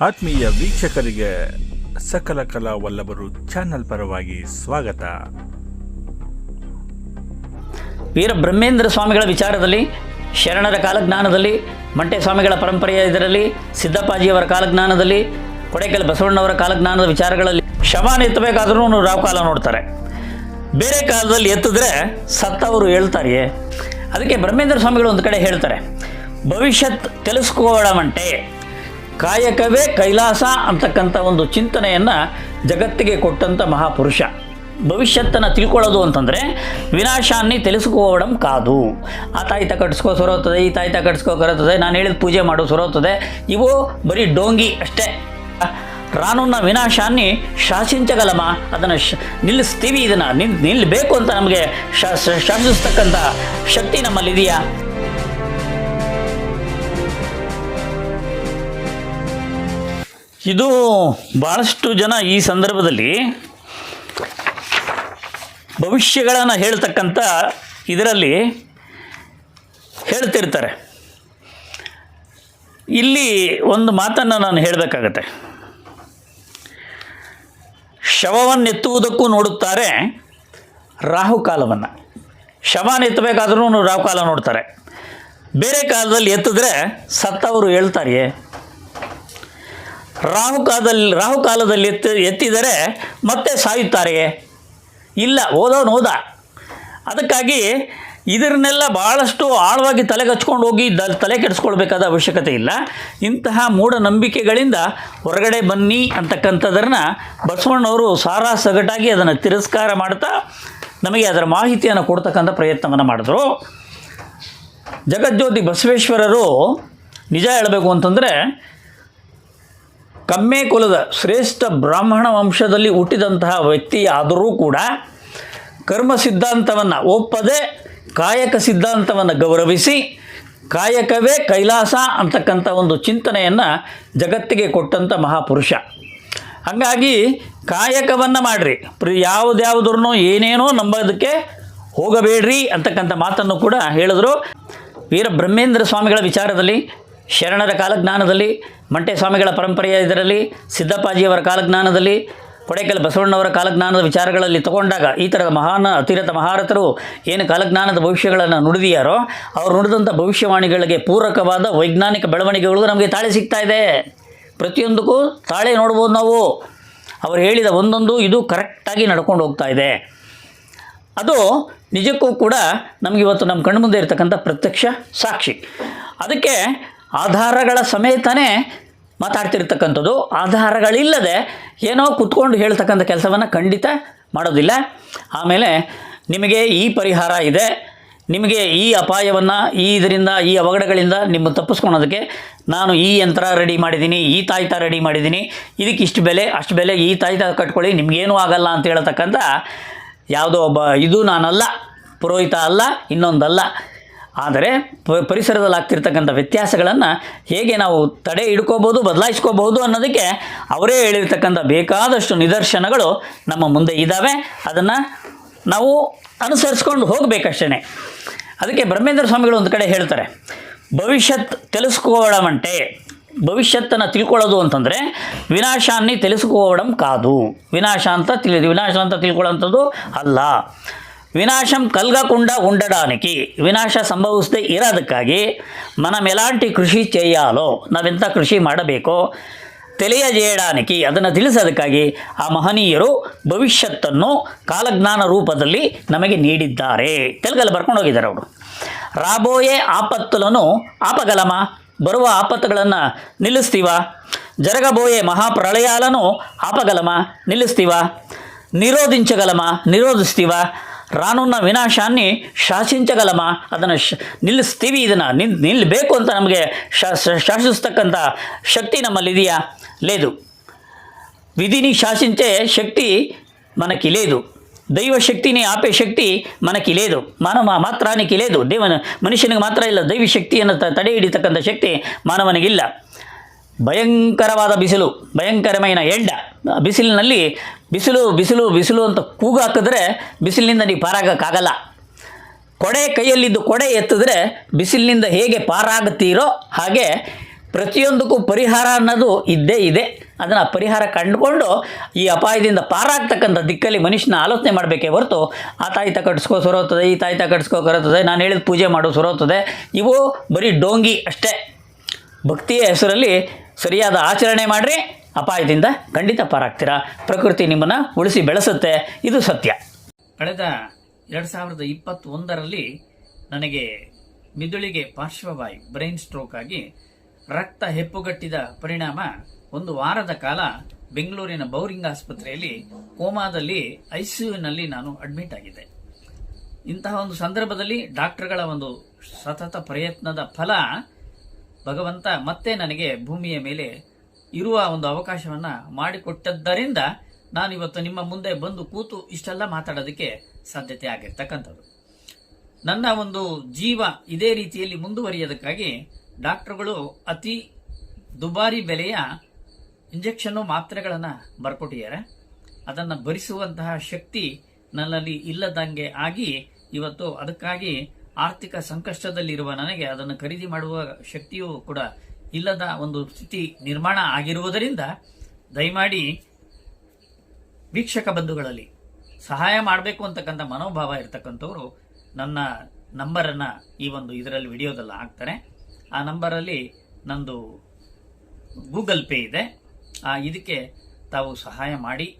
ಆತ್ಮೀಯ ವೀಕ್ಷಕರಿಗೆ ಸಕಲ ಕಲಾ ವಲ್ಲಭರು ಚಾನಲ್ ಪರವಾಗಿ ಸ್ವಾಗತ. ವೀರ ಬ್ರಹ್ಮೇಂದ್ರ ಸ್ವಾಮಿಗಳ ವಿಚಾರದಲ್ಲಿ, ಶರಣರ ಕಾಲಜ್ಞಾನದಲ್ಲಿ, ಮಂಟೆ ಸ್ವಾಮಿಗಳ ಪರಂಪರೆಯ ಇದರಲ್ಲಿ, ಸಿದ್ದಪ್ಪಾಜಿಯವರ ಕಾಲಜ್ಞಾನದಲ್ಲಿ, ಕೊಡೇಕಲ್ ಬಸವಣ್ಣವರ ಕಾಲಜ್ಞಾನದ ವಿಚಾರಗಳಲ್ಲಿ ಶವಾನ ಎತ್ತಬೇಕಾದ್ರೂ ರಾವ್ ಕಾಲ ನೋಡ್ತಾರೆ. ಬೇರೆ ಕಾಲದಲ್ಲಿ ಎತ್ತಿದ್ರೆ ಸತ್ತವರು ಹೇಳ್ತಾರೆಯೇ. ಅದಕ್ಕೆ ಬ್ರಹ್ಮೇಂದ್ರ ಸ್ವಾಮಿಗಳು ಒಂದು ಕಡೆ ಹೇಳ್ತಾರೆ, ಭವಿಷ್ಯತ್ ತಿಳಿಸ್ಕೋಣ ಮಂಟೆ. ಕಾಯಕವೇ ಕೈಲಾಸ ಅಂತಕ್ಕಂಥ ಒಂದು ಚಿಂತನೆಯನ್ನು ಜಗತ್ತಿಗೆ ಕೊಟ್ಟಂಥ ಮಹಾಪುರುಷ. ಭವಿಷ್ಯತ್ತನ್ನು ತಿಳ್ಕೊಳ್ಳೋದು ಅಂತಂದರೆ, ವಿನಾಶಾನ್ನಿ ತಿಳಿಸ್ಕೋವಡಂ ಕಾದು. ಆ ತಾಯಿತ ಕಟ್ಸ್ಕೋ ಸೊರೋತದೆ ಈ ತಾಯಿತ ಕಟ್ಸ್ಕೋ ಕರೋತದೆ, ನಾನು ಹೇಳಿದ ಪೂಜೆ ಮಾಡೋ ಸೊರೋತದೆ ಇವು ಬರೀ ಡೋಂಗಿ ಅಷ್ಟೇ. ರಾನುನ್ನ ವಿನಾಶಾನ್ನಿ ಶಾಸಿಂಚಗಲಮ, ಅದನ್ನು ಶ ನಿಲ್ಲಿಸ್ತೀವಿ, ಇದನ್ನು ನಿಲ್ ನಿಲ್ಲಬೇಕು ಅಂತ ನಮಗೆ ಶಾಸಿಸ್ತಕ್ಕಂಥ ಶಕ್ತಿ ನಮ್ಮಲ್ಲಿದೆಯಾ? ಇದು ಭಾಳಷ್ಟು ಜನ ಈ ಸಂದರ್ಭದಲ್ಲಿ ಭವಿಷ್ಯಗಳನ್ನು ಹೇಳ್ತಕ್ಕಂಥ ಇದರಲ್ಲಿ ಹೇಳ್ತಿರ್ತಾರೆ. ಇಲ್ಲಿ ಒಂದು ಮಾತನ್ನು ನಾನು ಹೇಳಬೇಕಾಗತ್ತೆ. ಶವವನ್ನೆತ್ತುವುದಕ್ಕೂ ನೋಡುತ್ತಾರೆ ರಾಹುಕಾಲವನ್ನು ಶವನ ಎತ್ತಬೇಕಾದ್ರೂ ರಾಹುಕಾಲ ನೋಡ್ತಾರೆ. ಬೇರೆ ಕಾಲದಲ್ಲಿ ಎತ್ತಿದ್ರೆ ಸತ್ತವರು ಹೇಳ್ತಾರೆಯೇ? ರಾಹುಕಾಲದಲ್ಲಿ ರಾಹುಕಾಲದಲ್ಲಿ ಎತ್ತ, ಎತ್ತಿದರೆ ಮತ್ತೆ ಸಾಯುತ್ತಾರೆಯೇ? ಇಲ್ಲ ಓದೋನು ಓದ ಅದಕ್ಕಾಗಿ ಇದನ್ನೆಲ್ಲ ಭಾಳಷ್ಟು ಆಳವಾಗಿ ತಲೆಗೆ ಹಚ್ಕೊಂಡು ಹೋಗಿ ದ, ತಲೆ ಕೆಡಿಸ್ಕೊಳ್ಬೇಕಾದ ಅವಶ್ಯಕತೆ ಇಲ್ಲ. ಇಂತಹ ಮೂಢನಂಬಿಕೆಗಳಿಂದ ಹೊರಗಡೆ ಬನ್ನಿ ಅಂತಕ್ಕಂಥದ್ರನ್ನ ಬಸವಣ್ಣವರು ಸಾರಾ ಸಗಟಾಗಿ ಅದನ್ನು ತಿರಸ್ಕಾರ ಮಾಡ್ತಾ ನಮಗೆ ಅದರ ಮಾಹಿತಿಯನ್ನು ಕೊಡ್ತಕ್ಕಂಥ ಪ್ರಯತ್ನವನ್ನು ಮಾಡಿದ್ರು. ಜಗಜ್ಯೋತಿ ಬಸವೇಶ್ವರರು ನಿಜ ಹೇಳಬೇಕು ಅಂತಂದರೆ ಕಮ್ಮೆ ಕುಲದ ಶ್ರೇಷ್ಠ ಬ್ರಾಹ್ಮಣ ವಂಶದಲ್ಲಿ ಹುಟ್ಟಿದಂತಹ ವ್ಯಕ್ತಿ ಆದರೂ ಕೂಡ ಕರ್ಮ ಸಿದ್ಧಾಂತವನ್ನು ಒಪ್ಪದೆ ಕಾಯಕ ಸಿದ್ಧಾಂತವನ್ನು ಗೌರವಿಸಿ ಕಾಯಕವೇ ಕೈಲಾಸ ಅಂತಕ್ಕಂಥ ಒಂದು ಚಿಂತನೆಯನ್ನು ಜಗತ್ತಿಗೆ ಕೊಟ್ಟಂಥ ಮಹಾಪುರುಷ. ಹಾಗಾಗಿ ಕಾಯಕವನ್ನು ಮಾಡಿರಿ. ಪ್ರಿ ಯಾವುದ್ಯಾವುದ್ರೂ ಏನೇನೋ ನಂಬೋದಕ್ಕೆ ಹೋಗಬೇಡ್ರಿ ಅಂತಕ್ಕಂಥ ಮಾತನ್ನು ಕೂಡ ಹೇಳಿದ್ರು. ವೀರ ಬ್ರಹ್ಮೇಂದ್ರ ಸ್ವಾಮಿಗಳ ವಿಚಾರದಲ್ಲಿ ಶರಣರ ಕಾಲಜ್ಞಾನದಲ್ಲಿ ಮಂಟೆ ಸ್ವಾಮಿಗಳ ಪರಂಪರೆಯ ಇದರಲ್ಲಿ, ಸಿದ್ದಪ್ಪಾಜಿಯವರ ಕಾಲಜ್ಞಾನದಲ್ಲಿ, ಕೊಡೆಕಲ್ ಬಸವಣ್ಣವರ ಕಾಲಜ್ಞಾನದ ವಿಚಾರಗಳಲ್ಲಿ ತಗೊಂಡಾಗ ಈ ಥರದ ಮಹಾನ್ ಅತಿರಥ ಮಹಾರಥರು ಏನು ಕಾಲಜ್ಞಾನದ ಭವಿಷ್ಯಗಳನ್ನು ನುಡಿದಿಯಾರೋ ಅವರು ನುಡಿದಂಥ ಭವಿಷ್ಯವಾಣಿಗಳಿಗೆ ಪೂರಕವಾದ ವೈಜ್ಞಾನಿಕ ಬೆಳವಣಿಗೆಗಳು ನಮಗೆ ತಾಳೆ ಸಿಗ್ತಾ ಇದೆ. ಪ್ರತಿಯೊಂದಕ್ಕೂ ತಾಳೆ ನೋಡ್ಬೋದು ನಾವು. ಅವರು ಹೇಳಿದ ಒಂದೊಂದು ಇದು ಕರೆಕ್ಟಾಗಿ ನಡ್ಕೊಂಡು ಹೋಗ್ತಾ ಇದೆ. ಅದು ನಿಜಕ್ಕೂ ಕೂಡ ನಮಗಿವತ್ತು ನಮ್ಮ ಕಣ್ಮುಂದೆ ಇರತಕ್ಕಂಥ ಪ್ರತ್ಯಕ್ಷ ಸಾಕ್ಷಿ. ಅದಕ್ಕೆ ಆಧಾರಗಳ ಸಮೇತನೇ ಮಾತಾಡ್ತಿರ್ತಕ್ಕಂಥದ್ದು. ಆಧಾರಗಳಿಲ್ಲದೆ ಏನೋ ಕುತ್ಕೊಂಡು ಹೇಳ್ತಕ್ಕಂಥ ಕೆಲಸವನ್ನು ಖಂಡಿತ ಮಾಡೋದಿಲ್ಲ. ಆಮೇಲೆ ನಿಮಗೆ ಈ ಪರಿಹಾರ ಇದೆ. ನಿಮಗೆ ಈ ಅಪಾಯವನ್ನು, ಈ ಇದರಿಂದ, ಈ ಅವಘಡಗಳಿಂದ ನಿಮ್ಮ ತಪ್ಪಿಸ್ಕೊಳೋದಕ್ಕೆ ನಾನು ಈ ಯಂತ್ರ ರೆಡಿ ಮಾಡಿದ್ದೀನಿ, ಈ ತಾಯ್ತ ರೆಡಿ ಮಾಡಿದ್ದೀನಿ. ಇದಕ್ಕೆ ಇಷ್ಟು ಬೆಲೆ, ಅಷ್ಟು ಬೆಲೆ, ಈ ತಾಯ್ತ ಕಟ್ಕೊಳ್ಳಿ, ನಿಮಗೇನೂ ಆಗಲ್ಲ ಅಂತ ಹೇಳ್ತಕ್ಕಂಥ ಯಾವುದೋ ಒಬ್ಬ ಇದು ನಾನಲ್ಲ, ಪುರೋಹಿತ ಅಲ್ಲ, ಇನ್ನೊಂದಲ್ಲ. ಆದರೆ ಪರಿಸರದಲ್ಲಿ ಆಗ್ತಿರ್ತಕ್ಕಂಥ ವ್ಯತ್ಯಾಸಗಳನ್ನು ಹೇಗೆ ನಾವು ತಡೆ ಹಿಡ್ಕೋಬೋದು ಬದಲಾಯಿಸ್ಕೋಬಹುದು ಅನ್ನೋದಕ್ಕೆ ಅವರೇ ಹೇಳಿರ್ತಕ್ಕಂಥ ಬೇಕಾದಷ್ಟು ನಿದರ್ಶನಗಳು ನಮ್ಮ ಮುಂದೆ ಇದ್ದಾವೆ ಅದನ್ನು ನಾವು ಅನುಸರಿಸ್ಕೊಂಡು ಹೋಗಬೇಕಷ್ಟೇ ಅದಕ್ಕೆ ಬ್ರಹ್ಮೇಂದ್ರ ಸ್ವಾಮಿಗಳು ಒಂದು ಕಡೆ ಹೇಳ್ತಾರೆ, ಭವಿಷ್ಯತ್ ತಿಳಿಸ್ಕೊಳ್ಳಮಂಟೆ ಭವಿಷ್ಯತ್ತನ್ನು ತಿಳ್ಕೊಳ್ಳೋದು ಅಂತಂದರೆ, ವಿನಾಶಾನ್ನಿ ತಿಳಿಸ್ಕೋವಡಂ ಕಾದು. ವಿನಾಶ ಅಂತ ತಿಳಿ ವಿನಾಶ ಅಂತ ತಿಳ್ಕೊಳ್ಳೋಂಥದ್ದು ಅಲ್ಲ. ವಿನಾಶಂ ಕಲ್ಗಕುಂಡ ಉಂಡಡಾನಿಕಿ. ವಿನಾಶ ಸಂಭವಿಸದೆ ಇರೋದಕ್ಕಾಗಿ మనం ఎలాంటి ಕೃಷಿ చేయాలో ನಾವೆಂಥ ಕೃಷಿ ಮಾಡಬೇಕೋ ತಿಳಿಯಜೇಯಡಾನಿಕಿ ಅದನ್ನು ತಿಳಿಸೋದಕ್ಕಾಗಿ ಆ ಮಹನೀಯರು ಭವಿಷ್ಯತ್ತನ್ನು ಕಾಲಜ್ಞಾನ ರೂಪದಲ್ಲಿ ನಮಗೆ ನೀಡಿದ್ದಾರೆ. ತೆಲುಗಲ್ಲಿ ಬರ್ಕೊಂಡು ಹೋಗಿದ್ದಾರೆ ಅವರು. ರಾಬೋಯೇ ಆಪತ್ತುಲನು ಆಪಗಲಮ, ಬರುವ ಆಪತ್ತುಗಳನ್ನು ನಿಲ್ಲಿಸ್ತೀವ? ಜರಗಬೋಯೆ ಮಹಾಪ್ರಳಯಾಲನು ಆಪಗಲಮ ನಿಲ್ಲಿಸ್ತೀವ? ನಿರೋಧಿಂಚಗಲಮ ನಿರೋಧಿಸ್ತೀವ? ರಾನುನ್ನ ವಿನಾಶಾನ್ನಿ ಶಾಸಿಂಚಗಲಮ? ಅದನ್ನು ಶ ನಿಲ್ಲಿಸ್ತೀವಿ ಇದನ್ನು. ನಿಲ್ ನಿಲ್ಲಬೇಕು ಅಂತ ನಮಗೆ ಶಾ ಶಾಸಿಸ್ತಕ್ಕಂಥ ಶಕ್ತಿ ನಮ್ಮಲ್ಲಿ ಇದೆಯಾ ಲೇದು. ವಿಧಿನಿ ಶಾಸಿಂಚೆ ಶಕ್ತಿ ಮನಕ್ಕೆ ಇಲೇದು ದೈವ ಶಕ್ತಿನೇ ಆಪೆ ಶಕ್ತಿ ಮನಕ್ಕೆ ಇಲೇದು ಮಾನವ ಮಾತ್ರ ಇಲೇದು ದೇವನ ಮನುಷ್ಯನಿಗೆ ಮಾತ್ರ ಇಲ್ಲ, ದೈವಿ ಶಕ್ತಿಯನ್ನು ತಡೆ ಹಿಡಿತಕ್ಕಂಥ ಶಕ್ತಿ ಮಾನವನಿಗಿಲ್ಲ. ಭಯಂಕರವಾದ ಬಿಸಿಲು, ಭಯಂಕರమైన ಎಂಡ. ಬಿಸಿಲಿನಲ್ಲಿ ಬಿಸಿಲು ಬಿಸಿಲು ಬಿಸಿಲು ಅಂತ ಕೂಗು ಹಾಕಿದ್ರೆ ಬಿಸಿಲಿನಿಂದ ನೀವು ಪಾರಾಗಕ್ಕಾಗಲ್ಲ. ಕೊಡೆ ಕೈಯಲ್ಲಿದ್ದು ಕೊಡೆ ಎತ್ತಿದ್ರೆ ಬಿಸಿಲಿನಿಂದ ಹೇಗೆ ಪಾರಾಗುತ್ತೀರೋ ಹಾಗೆ ಪ್ರತಿಯೊಂದಕ್ಕೂ ಪರಿಹಾರ ಅನ್ನೋದು ಇದ್ದೇ ಇದೆ. ಅದನ್ನು ಪರಿಹಾರ ಕಂಡುಕೊಂಡು ಈ ಅಪಾಯದಿಂದ ಪಾರಾಗ್ತಕ್ಕಂಥ ದಿಕ್ಕಲ್ಲಿ ಮನುಷ್ಯನ ಆಲೋಚನೆ ಮಾಡಬೇಕೇ ಹೊರತು, ಆ ತಾಯಿತ ಕಟ್ಸ್ಕೋ ಸೊರೋತದೆ ಈ ತಾಯಿತ ಕಟ್ಸ್ಕೋ ಕರೋತದೆ ನಾನು ಹೇಳಿದ ಪೂಜೆ ಮಾಡೋ ಸೊರೋತದೆ ಇವು ಬರೀ ಡೋಂಗಿ ಅಷ್ಟೇ. ಭಕ್ತಿಯ ಹೆಸರಲ್ಲಿ ಸರಿಯಾದ ಆಚರಣೆ ಮಾಡಿರಿ. ಅಪಾಯದಿಂದ ಖಂಡಿತ ಪಾರಾಗ್ತೀರಾ. ಪ್ರಕೃತಿ ನಿಮ್ಮನ್ನು ಉಳಿಸಿ ಬೆಳೆಸುತ್ತೆ. ಇದು ಸತ್ಯ. ಕಳೆದ ಎರಡು ಸಾವಿರದ ಇಪ್ಪತ್ತೊಂದರಲ್ಲಿ ನನಗೆ ಮಿದುಳಿಗೆ ಪಾರ್ಶ್ವವಾಯು, ಬ್ರೈನ್ ಸ್ಟ್ರೋಕ್ ಆಗಿ ರಕ್ತ ಹೆಪ್ಪುಗಟ್ಟಿದ ಪರಿಣಾಮ ಒಂದು ವಾರದ ಕಾಲ ಬೆಂಗಳೂರಿನ ಬೌರಿಂಗ್ ಆಸ್ಪತ್ರೆಯಲ್ಲಿ ಕೋಮಾದಲ್ಲಿ ಐಸಿಯುನಲ್ಲಿ ನಾನು ಅಡ್ಮಿಟ್ ಆಗಿದ್ದೆ. ಇಂತಹ ಒಂದು ಸಂದರ್ಭದಲ್ಲಿ ಡಾಕ್ಟರ್ಗಳ ಒಂದು ಸತತ ಪ್ರಯತ್ನದ ಫಲ ಭಗವಂತ ಮತ್ತೆ ನನಗೆ ಭೂಮಿಯ ಮೇಲೆ ಇರುವ ಒಂದು ಅವಕಾಶವನ್ನ ಮಾಡಿಕೊಟ್ಟದ್ದರಿಂದ ನಾನು ಇವತ್ತು ನಿಮ್ಮ ಮುಂದೆ ಬಂದು ಕೂತು ಇಷ್ಟೆಲ್ಲ ಮಾತಾಡೋದಕ್ಕೆ ಸಾಧ್ಯತೆ ಆಗಿರ್ತಕ್ಕಂಥದ್ದು. ನನ್ನ ಒಂದು ಜೀವ ಇದೇ ರೀತಿಯಲ್ಲಿ ಮುಂದುವರಿಯೋದಕ್ಕಾಗಿ ಡಾಕ್ಟರ್ಗಳು ಅತಿ ದುಬಾರಿ ಬೆಲೆಯ ಇಂಜೆಕ್ಷನ್ನು ಮಾತ್ರೆಗಳನ್ನು ಬರ್ಕೊಟ್ಟಿದ್ದಾರೆ. ಅದನ್ನು ಭರಿಸುವಂತಹ ಶಕ್ತಿ ನನ್ನಲ್ಲಿ ಇಲ್ಲದಂಗೆ ಆಗಿ ಇವತ್ತು ಅದಕ್ಕಾಗಿ ಆರ್ಥಿಕ ಸಂಕಷ್ಟದಲ್ಲಿರುವ ನನಗೆ ಅದನ್ನು ಖರೀದಿ ಮಾಡುವ ಶಕ್ತಿಯೂ ಕೂಡ ಇಲ್ಲದ ಒಂದು ಸ್ಥಿತಿ ನಿರ್ಮಾಣ ಆಗಿರುವುದರಿಂದ ದಯಮಾಡಿ ವೀಕ್ಷಕ ಬಂಧುಗಳಲ್ಲಿ ಸಹಾಯ ಮಾಡಬೇಕು ಅಂತಕ್ಕಂಥ ಮನೋಭಾವ ಇರತಕ್ಕಂಥವರು ನನ್ನ ನಂಬರನ್ನು ಈ ಒಂದು ಇದರಲ್ಲಿ ವಿಡಿಯೋದಲ್ಲಿ ಹಾಕ್ತಾರೆ. ಆ ನಂಬರಲ್ಲಿ ನಂದು ಗೂಗಲ್ ಪೇ ಇದೆ. ಆ, ಇದಕ್ಕೆ ತಾವು ಸಹಾಯ ಮಾಡಿ.